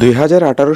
দুই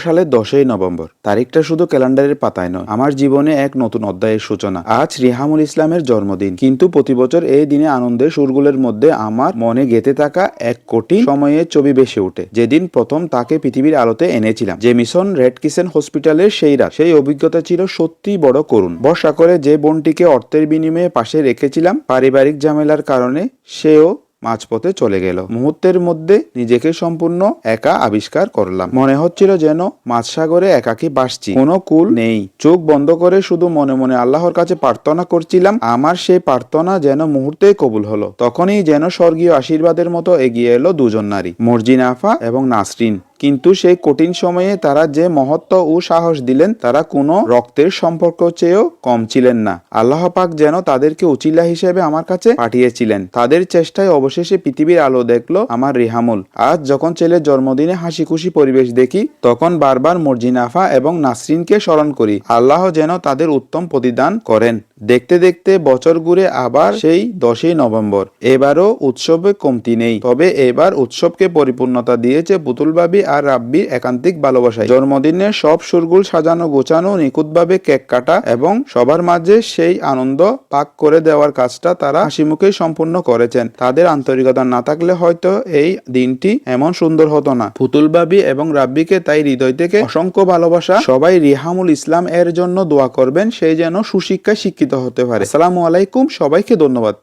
সালের দশই নভেম্বর। তারিখটা শুধু ক্যালেন্ডারের পাতায় নয়, আমার জীবনে এক নতুন অধ্যায়ের সূচনা। আজ রিহামুল ইসলামের জন্মদিন, কিন্তু প্রতি বছর এই দিনে আনন্দের সুরগুলোর মধ্যে আমার মনে গেঁথে থাকা এক কোটি সময়ের ছবি বেশি ওঠে। যেদিন প্রথম তাকে পৃথিবীর আলোতে এনেছিলাম, যে মিশন রেড কিসেন হসপিটালের সেই রাত। সেই অভিজ্ঞতা ছিল সত্যি বড় করুণ। বর্ষা করে যে বোনটিকে অর্থের বিনিময়ে পাশে রেখেছিলাম, পারিবারিক ঝামেলার কারণে সেও মাঝপথে চলে গেল। মুহূর্তের মধ্যে নিজেকে সম্পূর্ণ একা আবিষ্কার করলাম। মনে হচ্ছিল যেন মাঝসাগরে একাকি বাসছি। কোনো কুল নেই। চোখ বন্ধ করে শুধু মনে মনে আল্লাহর কাছে প্রার্থনা করছিলাম। আমার সেই প্রার্থনা যেন মুহূর্তেই কবুল হলো। তখনই যেন স্বর্গীয় আশীর্বাদের মতো এগিয়ে এলো দুজন নারী। মর্জিনাফা এবং নাসরিন। কিন্তু সেই কঠিন সময়ে তারা যে মহত্ব ও সাহস দিলেন, তারা কোনো রক্তের সম্পর্ক চেয়েও কম ছিলেন না। আল্লাহ পাক যেন তাদেরকে উচিলা হিসেবে আমার কাছে পাঠিয়েছিলেন। তাদের চেষ্টায় অবশেষে পৃথিবীর আলো দেখল আমার রেহামুল। আজ যখন ছেলের জন্মদিনে হাসি খুশি পরিবেশ দেখি, তখন বারবার মর্জিনাফা এবং নাসরিনকে স্মরণ করি। আল্লাহ যেন তাদের উত্তম প্রতিদান করেন। দেখতে দেখতে বছর ঘুরে আবার সেই দশই নভেম্বর। এবারও উৎসবে কমতি নেই। তবে এবার উৎসবকে পরিপূর্ণতা দিয়েছে পুতুলবাবি আর রাব্বির একান্তিক ভালোবাসায় জন্মদিনের সব সুরগুল সাজানো, গোছানো, নিখুঁতভাবে কেক কাটা এবং সবার মাঝে সেই আনন্দ পাক করে দেওয়ার কাজটা তারা হাসি হাসিমুখেই সম্পূর্ণ করেছেন। তাদের আন্তরিকতা না থাকলে হয়তো এই দিনটি এমন সুন্দর হতো না। পুতুলবাবি এবং রাব্বিকে তাই হৃদয় থেকে অসংখ্য ভালোবাসা সবাই রিহামুল ইসলাম এর জন্য দোয়া করবেন। সেই যেন সুশিক্ষায় শিক্ষিত হতে পারে। আসসালামু আলাইকুম সবাইকে ধন্যবাদ।